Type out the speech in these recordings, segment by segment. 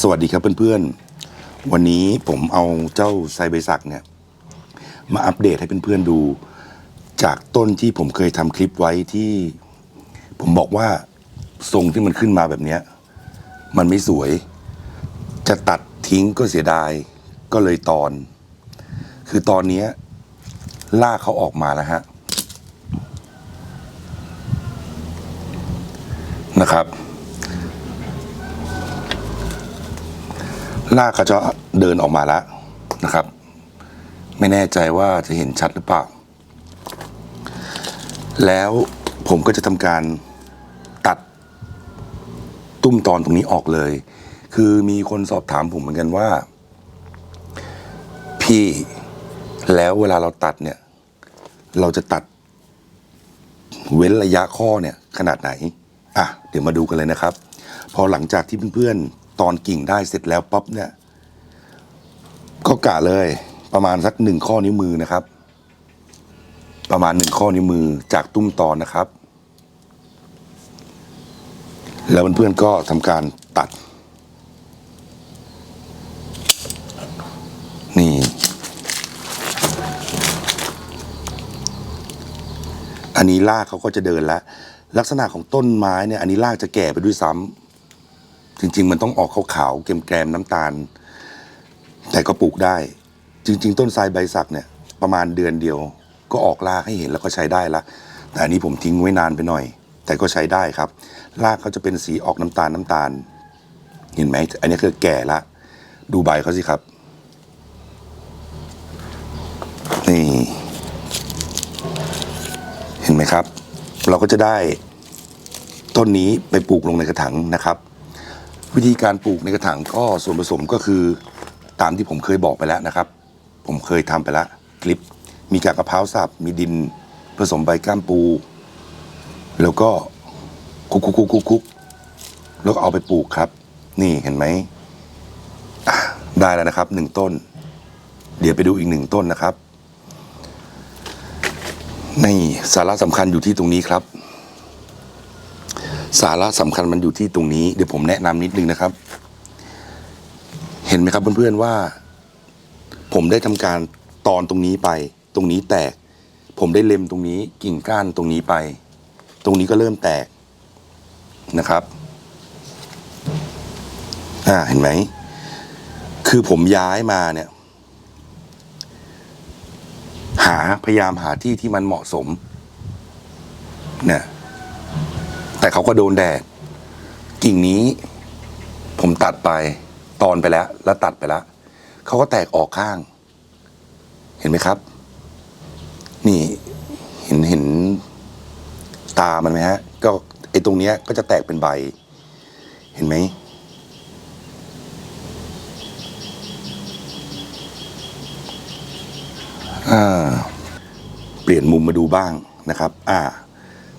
สวัสดีครับเพื่อนๆ วันนี้ผมเอาเจ้าไซเบสักเนี่ย มาอัปเดตให้เพื่อนๆดู จากต้นที่ผมเคยทำคลิปไว้ที่ ผมบอกว่าทรงที่มันขึ้นมาแบบเนี้ย มันไม่สวย จะตัดทิ้งก็เสียดาย ก็เลยตอน คือตอนนี้ลากเขาออกมาแล้วฮะนะครับ ลากเขาจะเดินออกมาแล้วนะครับ ไม่แน่ใจว่าจะเห็นชัดหรือเปล่า แล้วผมก็จะทำการตัดตุ้มตอนตรงนี้ออกเลย คือมีคนสอบถามผมเหมือนกันว่า พี่แล้วเวลาเราตัดเนี่ย เราจะตัดเว้นระยะข้อเนี่ยขนาดไหน อะ เดี๋ยวมาดูกันเลยนะครับ พอหลังจากที่เพื่อนๆ ตอนกิ่งได้เสร็จแล้วปั๊บเนี่ย ก็กะเลยประมาณสักหนึ่งข้อนิ้วมือนะครับ ประมาณหนึ่งข้อนิ้วมือจากตุ้มตอนนะครับ แล้วเพื่อนๆก็ทำการตัด นี่ อันนี้รากเขาก็จะเดินแล้วลักษณะของต้นไม้เนี่ย อันนี้รากจะแก่ไปด้วยซ้ำ จริง ๆ มันต้องออกขาวๆแกมๆน้ำตาล แต่ก็ปลูกได้ จริง ๆ ต้นทรายใบสักเนี่ย ประมาณเดือนเดียว ก็ออกรากให้เห็นแล้วก็ใช้ได้ละแต่อันนี้ผมทิ้งไว้นานไปหน่อย แต่ก็ใช้ได้ครับ รากเขาจะเป็นสีออกน้ำตาลน้ำตาล เห็นไหมอันนี้คือแก่ละ ดูใบเขาสิครับนี่เห็นไหมครับ เราก็จะได้ต้นนี้ไปปลูกลงในกระถางนะครับ วิธีการปลูกในกระถางก็ส่วนผสมก็คือตามที่ผมเคยบอกไปแล้วนะครับ ผมเคยทำไปแล้วคลิป มีกากกระเพราสับมีดินผสมใบก้ามปู แล้วก็คุกคุกคุกคุกคุกแล้วก็เอาไปปลูกครับ นี่เห็นไหมได้แล้วนะครับหนึ่งต้น เดี๋ยวไปดูอีกหนึ่งต้นนะครับ ในสาระสำคัญอยู่ที่ตรงนี้ครับ สาระสำคัญมันอยู่ที่ตรงนี้เดี๋ยวผมแนะนำนิดนึงนะครับ เห็นไหมครับเพื่อนๆว่า ผมได้ทำการตอนตรงนี้ไป ตรงนี้แตก ผมได้เล็มตรงนี้กิ่งก้านตรงนี้ไป ตรงนี้ก็เริ่มแตกนะครับอ่าเห็นไหมคือผมย้ายมาเนี่ย หาพยายามหาที่ที่มันเหมาะสมเนี่ย แต่เขาก็โดนแดด กิ่งนี้ ผมตัดไปตอนไปแล้ว แล้วตัดไปแล้วเขาก็แตกออกข้าง เห็นไหมครับ นี่เห็นเห็นตามันไหมฮะ ก็ไอตรงเนี้ยก็จะแตกเป็นใบ เห็นไหมอ่าเปลี่ยนมุมมาดูบ้างนะครับ อ่า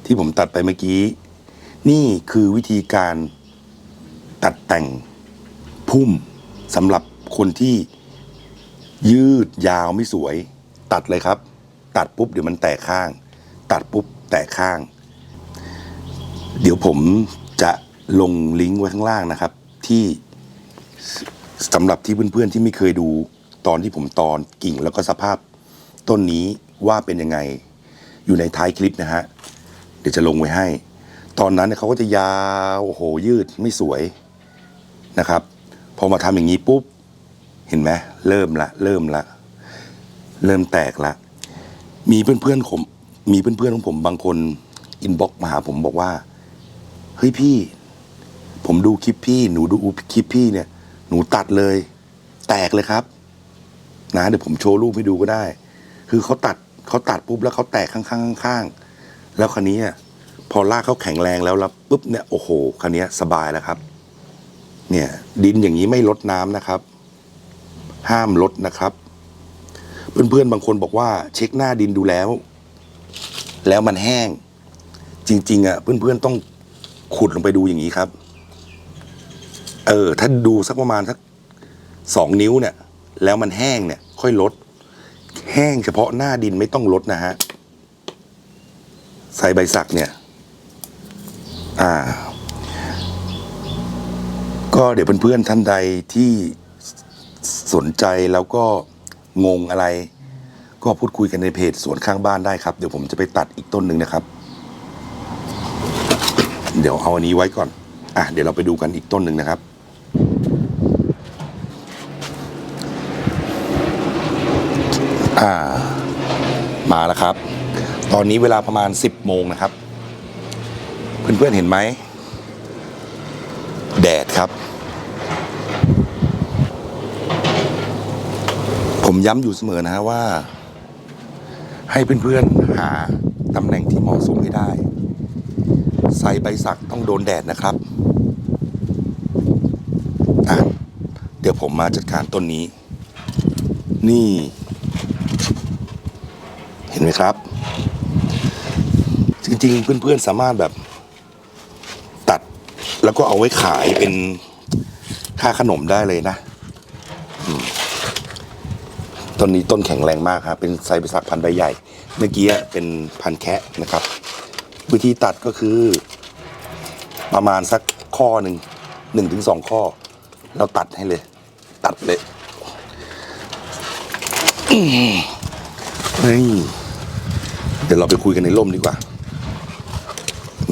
ที่ผมตัดไปเมื่อกี้ นี่คือวิธีการตัดแต่งพุ่มสำหรับคนที่ยืดยาวไม่สวย ตัดเลยครับ ตัดปุ๊บเดี๋ยวมันแตกข้าง ตัดปุ๊บแตกข้าง เดี๋ยวผมจะลงลิงก์ไว้ข้างล่างนะครับ ที่สำหรับที่เพื่อนๆที่ไม่เคยดูตอนที่ผมตอนกิ่งแล้วก็สภาพต้นนี้ว่าเป็นยังไง อยู่ในท้ายคลิปนะฮะ เดี๋ยวจะลงไว้ให้ ตอนนั้นเนี่ยเขาก็จะยาวโอ้โหยืดไม่สวยนะครับ พอมาทำอย่างนี้ปุ๊บ เห็นไหมเริ่มละ เริ่มละ เริ่มแตกละ มีเพื่อนๆผมมีเพื่อนๆของผมบางคนอินบ็อกมาหาผมบอกว่า เฮ้ยพี่ ผมดูคลิปพี่ หนูดูคลิปพี่เนี่ย หนูตัดเลย แตกเลยครับนะเดี๋ยวผมโชว์รูปให้ดูก็ได้ คือเขาตัดเขาตัดปุ๊บแล้วเขาแตกข้างๆข้างๆแล้วคันนี้ย พอลากเขาแข็งแรงแล้วแล้วปุ๊บเนี่ยโอ้โหคันนี้สบายแล้วครับ เนี่ย ดินอย่างนี้ไม่ลดน้ำนะครับ ห้ามลดนะครับ เพื่อนๆบางคนบอกว่า เช็คหน้าดินดูแล้ว แล้วมันแห้ง จริง ๆอะเพื่อนๆต้องขุดลงไปดูอย่างนี้ครับ เออ ถ้าดูสักประมาณสักสองนิ้วเนี่ย แล้วมันแห้งเนี่ย ค่อยลด แห้งเฉพาะหน้าดินไม่ต้องลดนะฮะใส่ใบสักเนี่ย อ่า ก็เดี๋ยวเพื่อนๆท่านใดที่สนใจแล้วก็งงอะไร ก็พูดคุยกันในเพจสวนข้างบ้านได้ครับ เดี๋ยวผมจะไปตัดอีกต้นหนึ่งนะครับ เดี๋ยวเอาอันนี้ไว้ก่อน อะเดี๋ยวเราไปดูกันอีกต้นหนึ่งนะครับอ่ามาแล้วครับ ตอนนี้เวลาประมาณ 10 โมงนะครับ เพื่อนๆเห็นไหม แดดครับ ผมย้ำอยู่เสมอนะฮะว่า ให้เพื่อนๆหาตำแหน่งที่เหมาะสมให้ได้ ใส่ใบสักต้องโดนแดดนะครับอะเดี๋ยวผมมาจัดการต้นนี้ นี่ เห็นไหมครับ จริงๆ เพื่อนๆ สามารถแบบ แล้วก็เอาไว้ขายเป็นค่าขนมได้เลยนะต้นนี้ต้นแข็งแรงมากครับเป็นไซส์ประสักพันธุ์ใบใหญ่ เมื่อกี้เป็นพันแคะนะครับ วิธีตัดก็คือ ประมาณสักข้อหนึ่งหนึ่งถึงสองข้อ เราตัดให้เลย ตัดเลยเฮ้ยเดี๋ยวเราไปคุยกันในร่มดีกว่า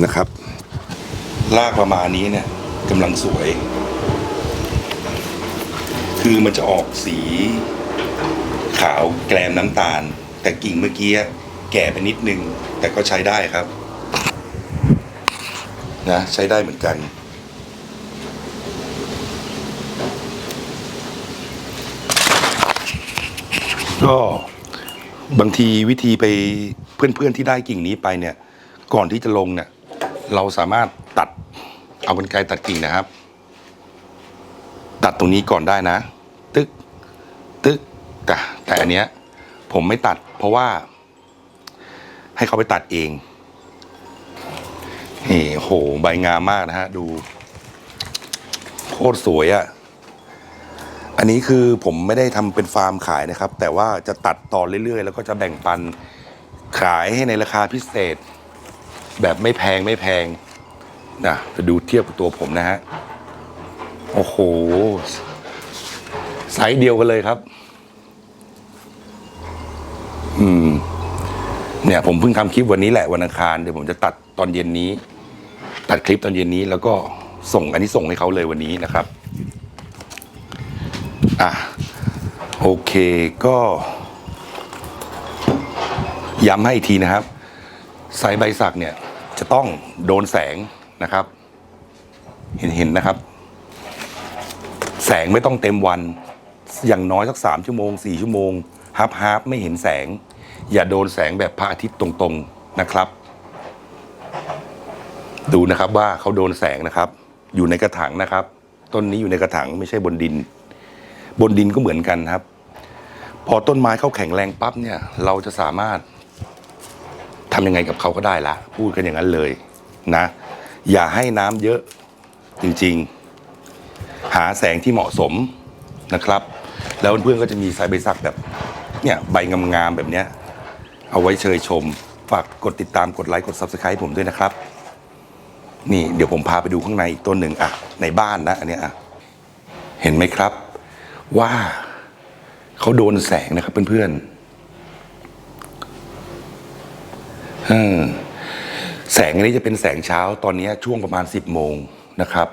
นะครับ ลากประมาณนี้เนี่ยกำลังสวย คือมันจะออกสีขาวแกลมน้ำตาล แต่กิ่งเมื่อกี้แก่ไปนิดนึง แต่ก็ใช้ได้ครับ นะใช้ได้เหมือนกัน ก็บางทีวิธีไปเพื่อนๆที่ได้กิ่งนี้ไปเนี่ย ก่อนที่จะลงเนี่ย เราสามารถตัดเอากรรไกรตัดกิ่งนะครับ ตัดตรงนี้ก่อนได้นะ ตึกตึกแต่แต่อันเนี้ยผมไม่ตัด เพราะว่า ให้เขาไปตัดเองนี่โหใบงามมากนะฮะ ดูโคตรสวยอะ่ะอันนี้คือผมไม่ได้ทำเป็นฟาร์มขายนะครับ แต่ว่าจะตัดต่อเรื่อยๆ แล้วก็จะแบ่งปันขายให้ในราคาพิเศษ แบบไม่แพงไม่แพงนะจะดูเทียบกับตัวผมนะฮะ โอ้โหไซส์เดียวกันเลยครับ อืม เนี่ยผมเพิ่งทำคลิปวันนี้แหละวันอังคาร เดี๋ยวผมจะตัดตอนเย็นนี้ ตัดคลิปตอนเย็นนี้แล้วก็ส่งอันนี้ส่งให้เขาเลยวันนี้นะครับ อะ โอเคก็ย้ำให้อีกทีนะครับ ไซส์ใบสักเนี่ย จะต้องโดนแสงนะครับ เห็นเห็นนะครับ แสงไม่ต้องเต็มวัน อย่างน้อยสักสามชั่วโมงสี่ชั่วโมงฮับฮับไม่เห็นแสง อย่าโดนแสงแบบพระอาทิตย์ตรงๆนะครับ ดูนะครับว่าเขาโดนแสงนะครับ อยู่ในกระถางนะครับ ต้นนี้อยู่ในกระถางไม่ใช่บนดิน บนดินก็เหมือนกันครับ พอต้นไม้เขาแข็งแรงปั๊บเนี่ย เราจะสามารถ ทำยังไงกับเขาก็ได้ละพูดกันอย่างนั้นเลยนะ อย่าให้น้ำเยอะจริงๆ หาแสงที่เหมาะสมนะครับ แล้วเพื่อนๆก็จะมีสายใบสักแบบเนี่ยใบงามๆแบบเนี้ยเอาไว้เชยชม ฝากกดติดตามกดไลค์กด subscribe ผมด้วยนะครับ นี่เดี๋ยวผมพาไปดูข้างในอีกต้นหนึ่งอะในบ้านนะอันเนี้ยอะเห็นไหมครับ ว่าเขาโดนแสงนะครับเพื่อนๆ เออแสงอันนี้จะเป็นแสงเช้าตอนนี้ช่วงประมาณสิบโมงนะครับ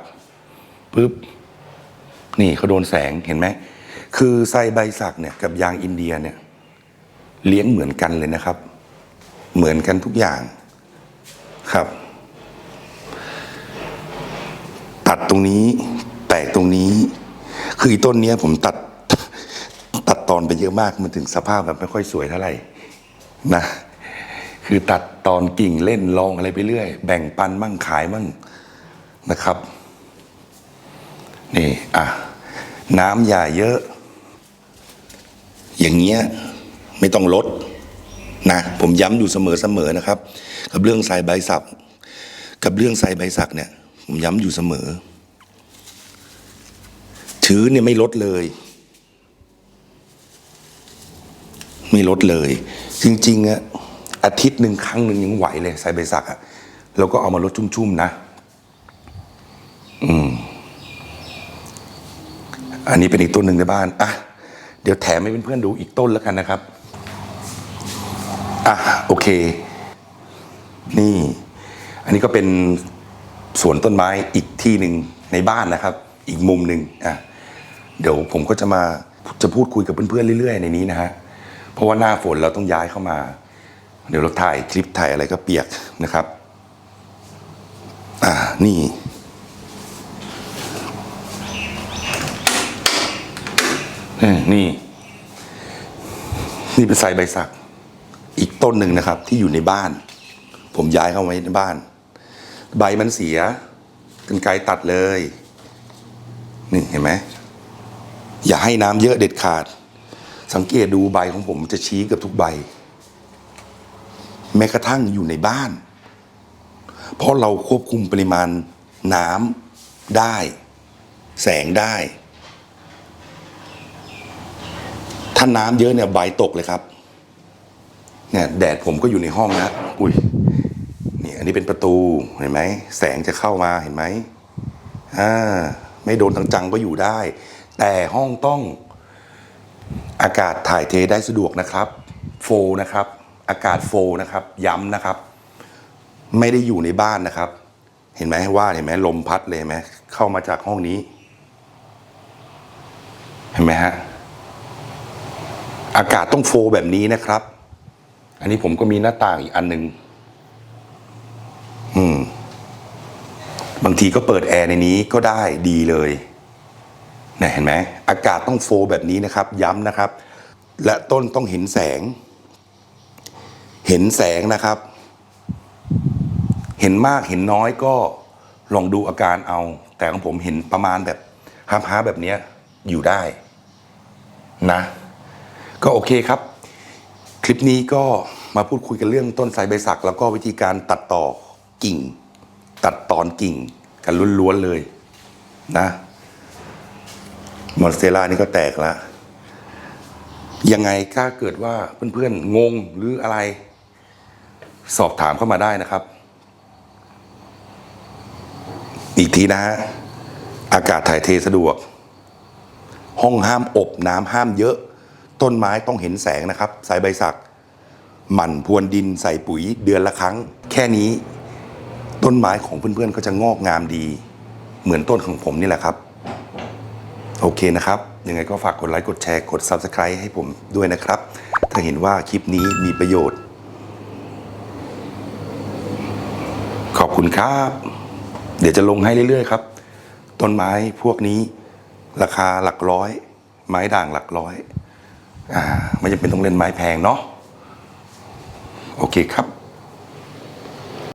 ปึ๊บนี่เขาโดนแสงเห็นไหมคือไซใบสักเนี่ยกับยางอินเดียเนี่ยเลี้ยงเหมือนกันเลยนะครับ เหมือนกันทุกอย่างครับ ตัดตรงนี้ แตกตรงนี้ คือต้นเนี้ยผมตัดตัดตอนไปเยอะมากมันถึงสภาพแบบไม่ค่อยสวยเท่าไหร่นะ คือตัดตอนกิ่งเล่นลองอะไรไปเรื่อย แบ่งปันมั่งขายมั่งนะครับ นี่อะน้ำอย่าเยอะ อย่างเงี้ยไม่ต้องลดนะผมย้ำอยู่เสมอๆนะครับ กับเรื่องสายใบสับกับเรื่องสายใบสักเนี่ย ผมย้ำอยู่เสมอ ชื้นเนี่ยไม่ลดเลย ไม่ลดเลย จริงๆอะ อาทิตย์หนึ่งครั้งหนึ่งยังไหวเลยใส่ใบสักอะแล้วก็เอามาลดชุ่มๆนะ อืม อันนี้เป็นอีกต้นหนึ่งในบ้าน อะ เดี๋ยวแถมให้เพื่อนๆดูอีกต้นแล้วกันนะครับ อะ โอเค นี่ อันนี้ก็เป็นสวนต้นไม้อีกที่หนึ่งในบ้านนะครับ อีกมุมหนึ่งอะ เดี๋ยวผมก็จะมาจะพูดคุยกับเพื่อนๆเรื่อยๆในนี้นะฮะ เพราะว่าหน้าฝนเราต้องย้ายเข้ามา เดี๋ยวเราถ่ายคลิปถ่ายอะไรก็เปียกนะครับ อ่านี่นี่ นี่เป็นไซใบสัก อีกต้นหนึ่งนะครับ ที่อยู่ในบ้าน ผมย้ายเข้าไว้ในบ้าน ใบมันเสียกันไกตัดเลย นี่เห็นไหมอย่าให้น้ำเยอะเด็ดขาด สังเกตดูใบของผมจะชี้กับทุกใบ แม้กระทั่งอยู่ในบ้าน เพราะเราควบคุมปริมาณน้ำได้ แสงได้ ถ้าน้ำเยอะเนี่ยใบตกเลยครับ เนี่ยแดดผมก็อยู่ในห้องนะอุ้ยนี่อันนี้เป็นประตูเห็นไหมแสงจะเข้ามาเห็นไหมอ่าไม่โดนจังๆก็อยู่ได้ แต่ห้องต้องอากาศถ่ายเทได้สะดวกนะครับ โฟลนะครับ อากาศโฟนะครับ ย้ำนะครับ ไม่ได้อยู่ในบ้านนะครับ เห็นไหมว่าเห็นไหมลมพัดเลยไหมเข้ามาจากห้องนี้ เห็นไหมฮะอากาศต้องโฟแบบนี้นะครับ อันนี้ผมก็มีหน้าต่างอีกอันหนึ่งอืม บางทีก็เปิดแอร์ในนี้ก็ได้ดีเลยเนี่ยเห็นไหมอากาศต้องโฟแบบนี้นะครับ ย้ำนะครับ และต้นต้องเห็นแสง เห็นแสงนะครับ เห็นมากเห็นน้อยก็ลองดูอาการเอา แต่ของผมเห็นประมาณแบบฮาร์ฮาแบบนี้อยู่ได้นะ ก็โอเคครับ คลิปนี้ก็มาพูดคุยกันเรื่องต้นไทรใบสัก แล้วก็วิธีการตัดต่อกิ่ง ตัดตอนกิ่งกันล้วนๆเลยนะมอนสเตล่านี่ก็แตกแล้วยังไงถ้าเกิดว่าเพื่อนๆงงหรืออะไร สอบถามเข้ามาได้นะครับ อีกทีนะฮะอากาศถ่ายเทสะดวก ห้องห้ามอบน้ำห้ามเยอะ ต้นไม้ต้องเห็นแสงนะครับ สายใบสัก หมั่นพรวนดินใส่ปุ๋ยเดือนละครั้ง แค่นี้ ต้นไม้ของเพื่อนๆก็จะงอกงามดี เหมือนต้นของผมนี่แหละครับ โอเคนะครับ ยังไงก็ฝากกดไลค์กดแชร์กด Subscribe ให้ผมด้วยนะครับ ถ้าเห็นว่าคลิปนี้มีประโยชน์ ขอบ คุณครับ เดี๋ยวจะลงให้เรื่อยๆครับ ต้นไม้พวกนี้ ราคาหลักร้อย ไม้ด่างหลักร้อย อ่าไม่จำเป็นต้องเล่นไม้แพงเนาะโอเคครับ